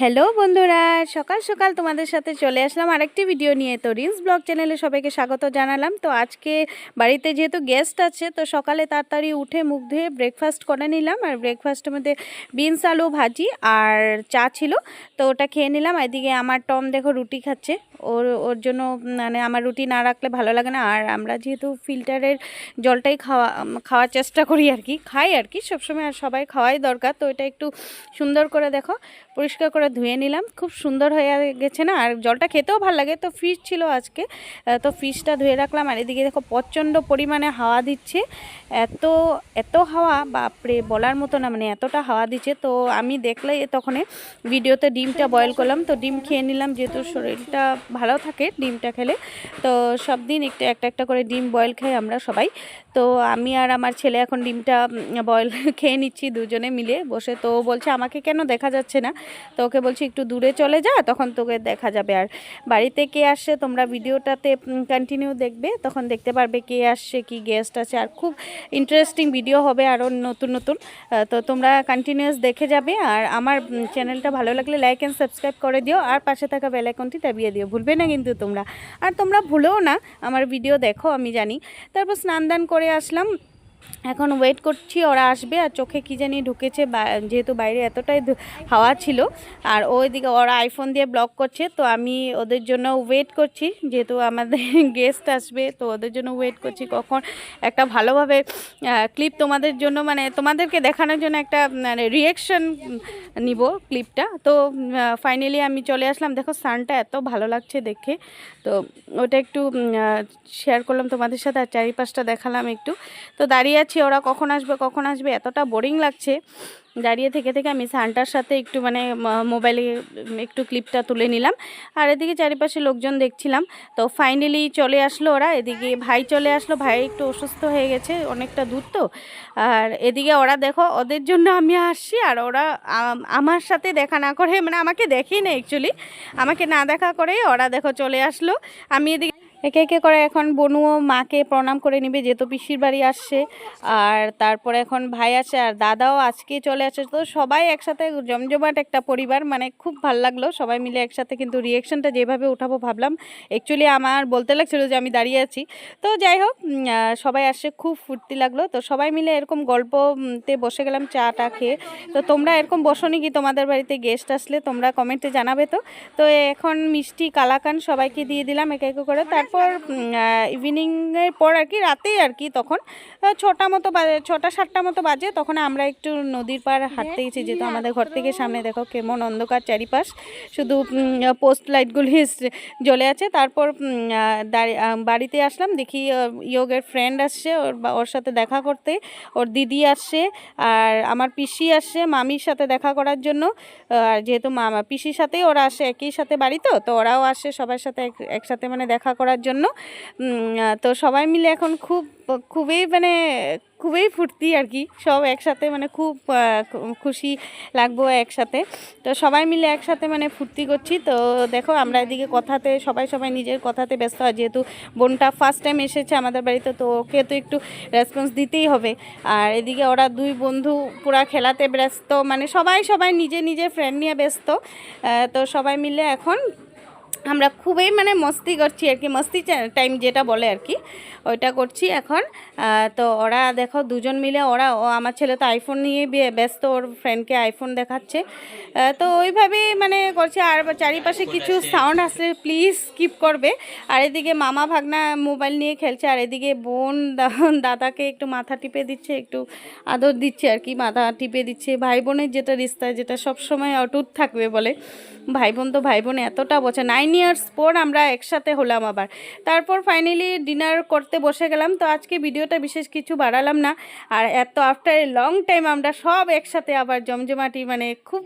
Hello বন্ধুরা, সকাল সকাল তোমাদের সাথে চলে আসলাম আরেকটি ভিডিও নিয়ে। তো রিলস ব্লগ চ্যানেলে সবাইকে স্বাগত জানালাম। তো আজকে বাড়িতে যেহেতু গেস্ট আছে, তো সকালে তাড়াতাড়ি উঠে মুখ ধুয়ে ব্রেকফাস্ট করে নিলাম। আর ব্রেকফাস্টের মধ্যে বিনস আলু ভাজি আর চা ছিল, তো ওটা খেয়ে নিলাম। এদিকে আমার টম দেখো রুটি খাচ্ছে। ওর ওর জন্য মানে আমার রুটি না রাখলে ভালো লাগে না। আর আমরা যেহেতু ফিল্টারের জলটাই খাওয়া খাওয়ার চেষ্টা করি আর কি, খাই আর কি, সবসময় আর সবাই খাওয়াই দরকার। তো এটা একটু সুন্দর করে দেখো, পরিষ্কার করে ধুয়ে নিলাম। খুব সুন্দর হয়ে গেছে না? আর জলটা খেতেও ভালো লাগে। তো ফিশ ছিল আজকে তো ফিশটা ধুয়ে রাখলাম। আর এদিকে দেখো প্রচণ্ড পরিমাণে হাওয়া দিচ্ছে। এত এত হাওয়া, বাপরে, বলার মতো না মানে এতটা হাওয়া দিচ্ছে। তো আমি দেখলে তখন ভিডিওতে ডিমটা বয়েল করলাম। তো ডিম খেয়ে নিলাম, যেহেতু শরীরটা ভালো থাকে ডিমটা খেলে। তো সব দিন একটু একটা একটা করে ডিম বয়েল খাই আমরা সবাই। তো আমি আর আমার ছেলে এখন ডিমটা বয়েল খেয়ে নিচ্ছি দুজনে মিলে বসে। তো বলছে, আমাকে কেন দেখা যাচ্ছে না? তো ওকে বলছি, একটু দূরে চলে যা, তখন তোকে দেখা যাবে। আর বাড়িতে কে আসছে তোমরা ভিডিওটাতে কন্টিনিউ দেখবে। তখন দেখতে পারবে কে আসছে, কি গেস্ট আছে। আর খুব ইন্টারেস্টিং ভিডিও হবে আরও নতুন নতুন। তো তোমরা কন্টিনিউয়াস দেখে যাবে। আর আমার চ্যানেলটা ভালো লাগলে লাইক অ্যান্ড সাবস্ক্রাইব করে দিও। আর পাশে থাকা বেল আইকনটি দাবিয়ে দিও। ভুলবে না কিন্তু তোমরা। আর তোমরা ভুলেও না, আমার ভিডিও দেখো, আমি জানি। তারপর স্নান দান করে আসলাম। এখন ওয়েট করছি, ওরা আসবে আর চোখে কি জানি ঢুকেছে যেহেতু বাইরে এতটাই হাওয়া ছিল। আর ওইদিকে ওরা আইফোন দিয়ে ব্লক করছে, তো আমি ওদের জন্য ওয়েট করছি, যেহেতু আমাদের গেস্ট আসবে, তো ওদের জন্য ওয়েট করছি। কখন একটা ভালোভাবে ক্লিপ তোমাদের জন্য মানে তোমাদেরকে দেখানোর জন্য একটা মানে রিয়েকশন নিব ক্লিপটা তো ফাইনালি আমি চলে আসলাম। দেখো সানটা এত ভালো লাগছে দেখে। তো ওটা একটু শেয়ার করলাম তোমাদের সাথে, আর চারিপাশটা দেখালাম একটু। তো দাঁড়িয়ে আছি, ওরা কখন আসবে কখন আসবে, এতটা বোরিং লাগছে। দাঁড়িয়ে থেকে থেকে আমি সানটার সাথে একটু মানে মোবাইলে একটু ক্লিপটা তুলে নিলাম। আর এদিকে চারিপাশে লোকজন দেখছিলাম। তো ফাইনালি চলে আসলো ওরা, এদিকে ভাই চলে আসলো। ভাই একটু অসুস্থ হয়ে গেছে, অনেকটা দূর তো। আর এদিকে ওরা দেখো, ওদের জন্য আমি আসছি, আর ওরা আমার সাথে দেখা না করে মানে আমাকে দেখেই না অ্যাকচুয়ালি আমাকে না দেখা করে ওরা দেখো চলে আসলো। আমি এদিকে একে একে করে এখন বনুও মাকে প্রণাম করে নিবে, যেহেতু পিসির বাড়ি আসছে। আর তারপরে এখন ভাই আসে আর দাদাও আজকে চলে আসে। তো সবাই একসাথে জমজমাট একটা পরিবার মানে খুব ভালো লাগল। সবাই মিলে একসাথে কিন্তু রিয়েকশনটা যেভাবে উঠাবো ভাবলাম। অ্যাকচুয়ালি আমার বলতে লাগছিল যে আমি দাঁড়িয়ে আছি। তো যাই হোক সবাই আসছে খুব ফুর্তি লাগল। তো সবাই মিলে এরকম গল্পতে বসে গেলাম, চাটা খেয়ে। তো তোমরা এরকম বসনি কি তোমাদের বাড়িতে গেস্ট আসলে? তোমরা কমেন্টে জানাবে তো। তো এখন মিষ্টি কালাকান সবাইকে দিয়ে দিলাম একে একে করে। তারপর ইভিনিংয়ের পর আর কি, রাতেই আর কি তখন ছটা মতো বাজে ছটা সাতটা মতো বাজে, তখন আমরা একটু নদীর পার হাঁটতে গেছি যেহেতু আমাদের ঘর থেকে সামনে দেখো কেমন অন্ধকার চারিপাশ, শুধু পোস্ট লাইটগুলি জ্বলে আছে, তারপর বাড়িতে আসলাম, দেখি ইয়োগের ফ্রেন্ড আসছে, ওর ওর সাথে দেখা করতে, ওর দিদি আসছে, আর আমার পিসি আসছে মামির সাথে দেখা করার জন্য আর যেহেতু মামা, পিসির সাথেই ওরা আসে, একই সাথে বাড়ি তো তো ওরাও আসে সবার সাথে এক- একসাথে মানে দেখা করার জন্য। তো সবাই মিলে এখন খুব, খুবই মানে খুবই ফুর্তি আর কি। সব একসাথে মানে খুব খুশি লাগবো একসাথে। তো সবাই মিলে একসাথে মানে ফুর্তি করছি। তো দেখো আমরা এদিকে কথাতে, সবাই সবাই নিজের কথাতে ব্যস্ত। হয় যেহেতু বোনটা ফার্স্ট টাইম এসেছে আমাদের বাড়িতে, তো ওকে তো একটু রেসপন্স দিতেই হবে। আর এদিকে ওরা দুই বন্ধু পুরা খেলাতে ব্যস্ত। মানে সবাই সবাই নিজে নিজে ফ্রেন্ড নিয়ে ব্যস্ত। তো সবাই মিলে এখন আমরা খুবই মানে মস্তি করছি আর কি মস্তি টাইম যেটা বলে আর কি ওইটা করছি এখন। তো ওরা দেখো দুজন মিলে ওরা ও আমার ছেলে তো আইফোন নিয়ে ব্যস্ত ওর ফ্রেন্ডকে আইফোন দেখাচ্ছে। তো ওইভাবেই মানে করছে। আর চারিপাশে কিছু সাউন্ড আসলে প্লিজ স্কিপ করবে। আর এদিকে মামা ভাগনা মোবাইল নিয়ে খেলছে। আর এদিকে বোন দাদাকে একটু মাথা টিপে দিচ্ছে একটু আদর দিচ্ছে আর কি মাথা টিপে দিচ্ছে। ভাই বোনের যেটা রিস্তা যেটা সব সময় অটুট থাকবে বলে ভাই বোন তো ভাই বোন এতটা বছর নাইন ইয়ার্স পর আমরা একসাথে হলাম আবার। তারপর ফাইনালি ডিনার করতে বসে গেলাম, তো আজকে ভিডিওটা বিশেষ কিছু বাড়ালাম না। আর এত আফটার এ লং টাইম আমরা সব একসাথে আবার জমজমাটি মানে খুব